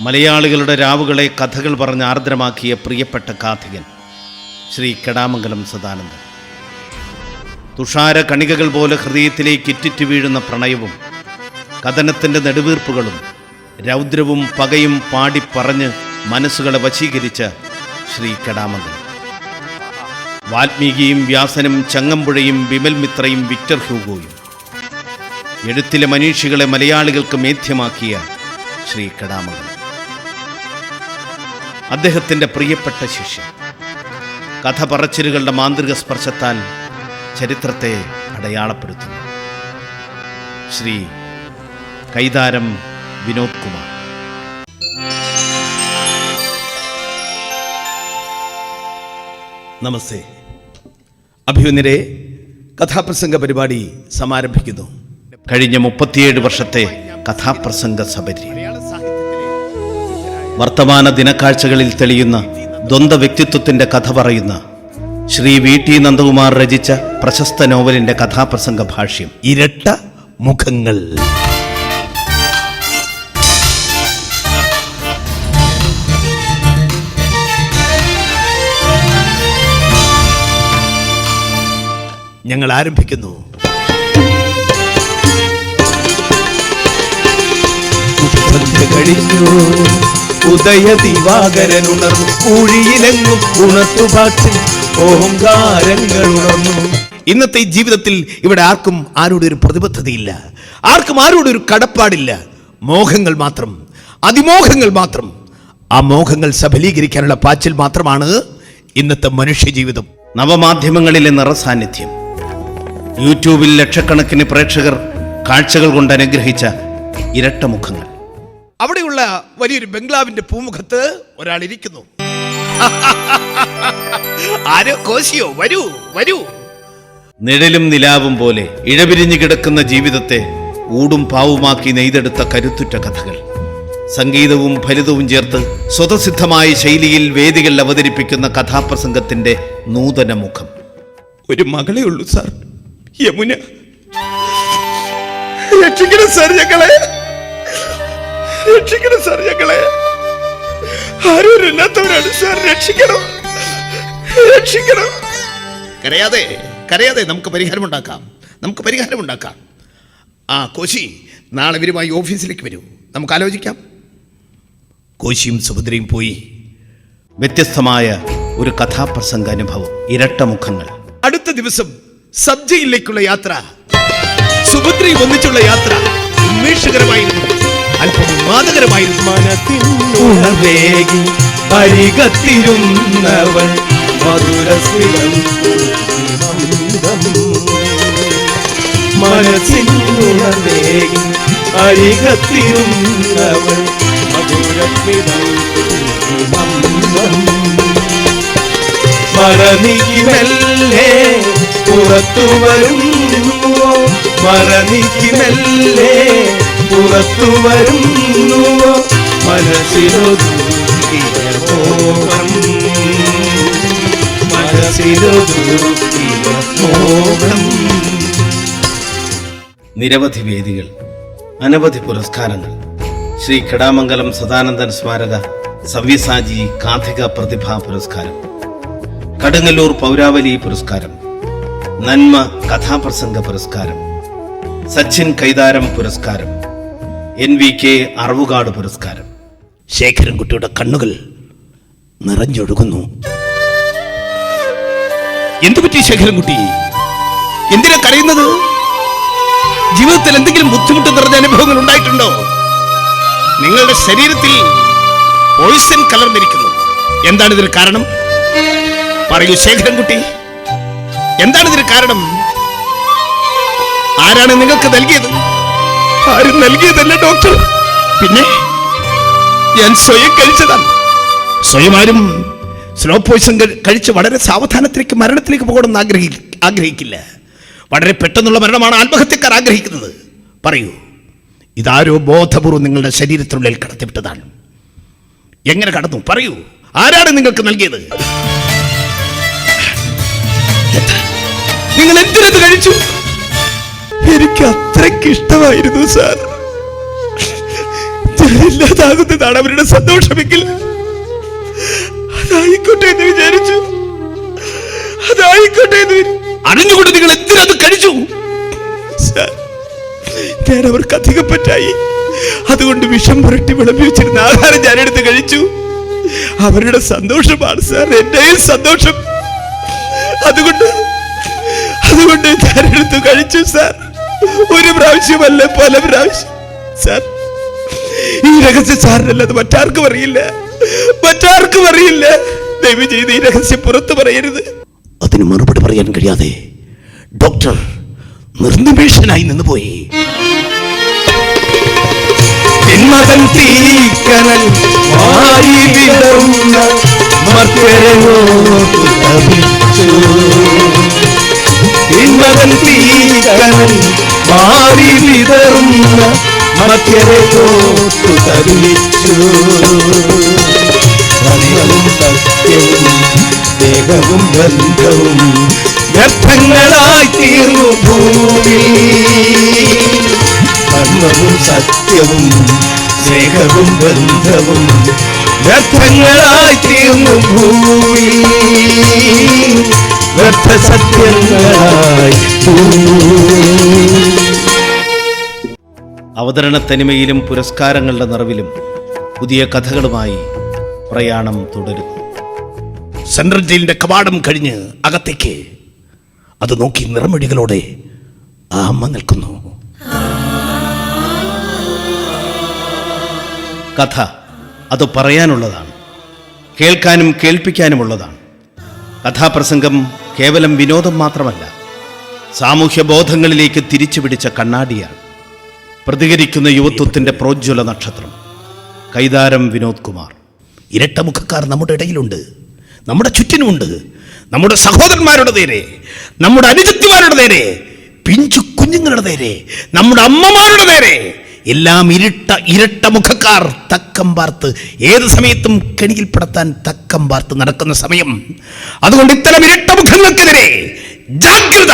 മലയാളികളുടെ രാവുകളെ കഥകൾ പറഞ്ഞ് ആർദ്രമാക്കിയ പ്രിയപ്പെട്ട കാഥികൻ ശ്രീ കെടാമംഗലം സദാനന്ദൻ. തുഷാര കണികകൾ പോലെ ഹൃദയത്തിലേക്ക് ഇറ്റിറ്റ് വീഴുന്ന പ്രണയവും കഥനത്തിന്റെ നെടുവീർപ്പുകളും രൗദ്രവും പകയും പാടിപ്പറഞ്ഞ് മനസ്സുകളെ വശീകരിച്ച ശ്രീ കെടാമംഗലം. വാൽമീകിയും വ്യാസനും ചങ്ങമ്പുഴയും ബിമൽ മിത്രയും വിക്ടർ ഹ്യൂഗോയും. എഴുത്തിലെ മനീഷികളെ മലയാളികൾക്ക് മേധ്യമാക്കിയ ശ്രീ കടാമംഗലം. അദ്ദേഹത്തിന്റെ പ്രിയപ്പെട്ട ശിഷ്യൻ. കഥ പറച്ചിലുകളുടെ മാന്ത്രിക സ്പർശത്താൽ ചരിത്രത്തെ അടയാളപ്പെടുത്തുന്നു. ശ്രീ കൈതാരം വിനോദ് കുമാർ. നമസ്തേ. അഭിമന്യരെ കഥാപ്രസംഗ പരിപാടി സമാരംഭിക്കുന്നു. കഴിഞ്ഞ മുപ്പത്തിയേഴ് വർഷത്തെ കഥാപ്രസംഗ സബരി. വർത്തമാന ദിനക്കാഴ്ചകളിൽ തെളിയുന്ന ദ്വന്ദ്വ വ്യക്തിത്വത്തിന്റെ കഥ പറയുന്ന ശ്രീ വി ടി നന്ദകുമാർ രചിച്ച പ്രശസ്ത നോവലിന്റെ കഥാപ്രസംഗ ഭാഷ്യം. ഇരട്ട മുഖങ്ങൾ. ഞങ്ങൾ ആരംഭിക്കുന്നു. കഴിഞ്ഞു. ഉദയ ദിവാകരൻ ഉണർന്നു ഊഴിയിലെങ്ങും ഉണർത്തുപാട്ടിൽ ഓങ്കാരങ്ങൾ ഉണർന്നു. ഇന്നത്തെ ജീവിതത്തിൽ ഇവിടെ ആർക്കും ആരോടും ഒരു പ്രതിബദ്ധതയില്ല. ആർക്കും ആരോടും ഒരു കടപ്പാടില്ല. മോഹങ്ങൾ മാത്രം അതിമോഹങ്ങൾ മാത്രം. ആ മോഹങ്ങൾ സഫലീകരിക്കാനുള്ള പാച്ചിൽ മാത്രമാണ് ഇന്നത്തെ മനുഷ്യജീവിതം നവമാധ്യമങ്ങളിലെ നിറസാന്നിധ്യം. യൂട്യൂബിൽ ലക്ഷക്കണക്കിന് പ്രേക്ഷകർ കാഴ്ചകൾ കൊണ്ട് അനുഗ്രഹിച്ച ഇരട്ട മുഖങ്ങൾ അവിടെയുള്ള വലിയൊരു ബംഗ്ലാവിന്റെ പൂമുഖത്ത് ഒരാൾ ഇരിക്കുന്നു ആരോ കോശിയോ വരൂ വരൂ. നിഴലും നിലാവും പോലെ ഇഴപിരിഞ്ഞു കിടക്കുന്ന ജീവിതത്തെ ഊടും പാവുമാക്കി നെയ്തെടുത്ത കരുത്തുറ്റ കഥകൾ. സംഗീതവും ഫലിതവും ചേർത്ത് സ്വതസിദ്ധമായ ശൈലിയിൽ വേദികൾ അവതരിപ്പിക്കുന്ന കഥാപ്രസംഗത്തിന്റെ നൂതന മുഖം ഒരു മകളേ ഉള്ളൂ സാർ. യമുന. രക്ഷിക്കണം സാർ ഞങ്ങളെ. രക്ഷിക്കണം സാർ ഞങ്ങളെ. ആരും സാർ രക്ഷിക്കണം. രക്ഷിക്കണം. കരയാതെ കരയാതെ നമുക്ക് പരിഹാരമുണ്ടാക്കാം. നമുക്ക് പരിഹാരമുണ്ടാക്കാം. ആ കോശി നാളെ ഇവരുമായി ഓഫീസിലേക്ക് വരൂ. നമുക്ക് ആലോചിക്കാം. കോശിയും സുഭദ്രയും പോയി വ്യത്യസ്തമായ ഒരു കഥാപ്രസംഗ അനുഭവം ഇരട്ട മുഖങ്ങൾ. അടുത്ത ദിവസം സബ്ജയിലേക്കുള്ള യാത്ര സുഭദ്രയും ഒന്നിച്ചുള്ള യാത്ര ഉന്മേഷകരമായിരുന്നു. അല്പം മധുരസ്മിതം മനസ്സിനുണർവേകി മധുരസ്മിതം മറനീക്കിമല്ലേ പുറത്തു വരുന്നുവോ? മറനീക്കിമല്ലേ പുറത്തു വരുന്നുവോ? മനസ്സിലൊതുക്കിയ മോഹം നിരവധി വേദികൾ അനവധി പുരസ്കാരങ്ങൾ. ശ്രീ കടാമംഗലം സദാനന്ദൻ സ്മാരക സവ്യസാജി കാഥിക പ്രതിഭാ പുരസ്കാരം. കടുങ്ങല്ലൂർ പൗരാവലി പുരസ്കാരം. നന്മ കഥാപ്രസംഗ പുരസ്കാരം. സച്ചിൻ കൈതാരം പുരസ്കാരം. എൻ വി കെ അറവുകാട് പുരസ്കാരം. ശേഖരൻകുട്ടിയുടെ കണ്ണുകൾ നിറഞ്ഞൊഴുകുന്നു. എന്തുപറ്റി ശേഖരൻകുട്ടി എന്തിനാ കരയുന്നത്? ജീവിതത്തിൽ എന്തെങ്കിലും ബുദ്ധിമുട്ട് നിറഞ്ഞ അനുഭവങ്ങൾ ഉണ്ടായിട്ടുണ്ടോ? നിങ്ങളുടെ ശരീരത്തിൽ പോയിസൺ കലർന്നിരിക്കുന്നു. എന്താണ് ഇതിന് കാരണം? പറയൂ ശേഖരൻകുട്ടി എന്താണ് ഇതിന് കാരണം? ആരാണ് നിങ്ങൾക്ക് നൽകിയത്? ആരും നൽകിയതല്ല ഡോക്ടർ പിന്നെ ഞാൻ സ്വയം കഴിച്ചതാണ്. സ്വയം ആരും സ്ലോ പോയിസൺ കഴി- കഴിച്ച് വളരെ സാവധാനത്തിലേക്ക് മരണത്തിലേക്ക് പോകണമെന്ന് ആഗ്രഹി ആഗ്രഹിക്കില്ല. വളരെ പെട്ടെന്നുള്ള മരണമാണ് ആത്മഹത്യക്കാർ ആഗ്രഹിക്കുന്നത്. പറയൂ ഇതാരോ ബോധപൂർവം നിങ്ങളുടെ ശരീരത്തിനുള്ളിൽ കടത്തിവിട്ടതാണ്. എങ്ങനെ കടന്നു? പറയൂ ആരാണ് നിങ്ങൾക്ക് നൽകിയത്? നിങ്ങൾ എന്തിനത് കഴിച്ചു? എനിക്ക് അത്രയ്ക്ക് ഇഷ്ടമായിരുന്നു സാർ. ഇല്ലാതാകുന്നതാണ് അവരുടെ സന്തോഷമെങ്കിൽ അതായിക്കോട്ടെ എന്ന് വിചാരിച്ചു. അതായിക്കോട്ടെ എന്ന് അറിഞ്ഞുകൊണ്ട് നിങ്ങൾ എന്തിനത് കഴിച്ചു? ഞാൻ അവർക്ക് അധികം പറ്റായി അതുകൊണ്ട് വിഷം പുരട്ടി വിളമ്പി വെച്ചിരുന്ന ആഹാരം ഞാൻ എടുത്ത് കഴിച്ചു. അവരുടെ സന്തോഷമാണ് സാർ. എന്റെയും സന്തോഷം. അതുകൊണ്ട് അതുകൊണ്ട് ഞാൻ എടുത്ത് കഴിച്ചു സാർ. ഒരു പ്രാവശ്യമല്ല പല പ്രാവശ്യം. സാർ ഈ രഹസ്യം സാറിനല്ലത് മറ്റാർക്കും അറിയില്ല. മറ്റാർക്കും അറിയില്ല. ദയവ് ചെയ്ത് ഈ രഹസ്യം പുറത്തു പറയരുത്. അതിന് മറുപടി പറയാൻ കഴിയാതെ ഡോക്ടർ നിർനിമേഷനായി നിന്നുപോയി. പോയി തീക്കനൽ മാറി വിടർന്ന തീക്കനൽ മാറി വിതറുന്ന മധ്യരെ തോട്ടു തരുളിച്ചു. സത്യവും സത്യവും ദേഹവും ബന്ധവും വ്യർത്ഥങ്ങളായി തീർന്നു ഭൂമി കർമ്മവും സത്യവും സ്നേഹവും ബന്ധവും വ്യർത്ഥങ്ങളായി തീർന്നു ഭൂമി വ്യർത്ഥ സത്യങ്ങളായി അവതരണ തനിമയിലും പുരസ്കാരങ്ങളുടെ നിറവിലും പുതിയ കഥകളുമായി പ്രയാണം തുടരുന്നു സെൻട്രൽ ജയിലിന്റെ കവാടം കഴിഞ്ഞ് അകത്തേക്ക് അത് നോക്കി നിറമിടികളോടെ ആ അമ്മ നിൽക്കുന്നു. കഥ അത് പറയാനുള്ളതാണ്. കേൾക്കാനും കേൾപ്പിക്കാനുമുള്ളതാണ്. കഥാപ്രസംഗം കേവലം വിനോദം മാത്രമല്ല സാമൂഹ്യ ബോധങ്ങളിലേക്ക് തിരിച്ചു പിടിച്ച കണ്ണാടിയാണ്. പ്രതികരിക്കുന്ന യുവത്വത്തിന്റെ പ്രോജ്വല നക്ഷത്രം. കൈതാരം വിനോദ് കുമാർ. ഇരട്ടമുഖക്കാർ നമ്മുടെ ഇടയിലുണ്ട്. നമ്മുടെ ചുറ്റിനുമുണ്ട്. നമ്മുടെ സഹോദരന്മാരുടെ നേരെ നമ്മുടെ അനുജത്തിമാരുടെ നേരെ പിഞ്ചു കുഞ്ഞുങ്ങളുടെ നേരെ നമ്മുടെ അമ്മമാരുടെ നേരെ. എല്ലാം ഇരുട്ട ഇരട്ട മുഖക്കാർ. തക്കം പാർത്ത് ഏത് സമയത്തും കെണിയിൽപ്പെടുത്താൻ തക്കം പാർത്ത് നടക്കുന്ന സമയം. അതുകൊണ്ട് ഇത്തരം ഇരട്ട മുഖങ്ങൾക്കെതിരെ ജാഗ്രത.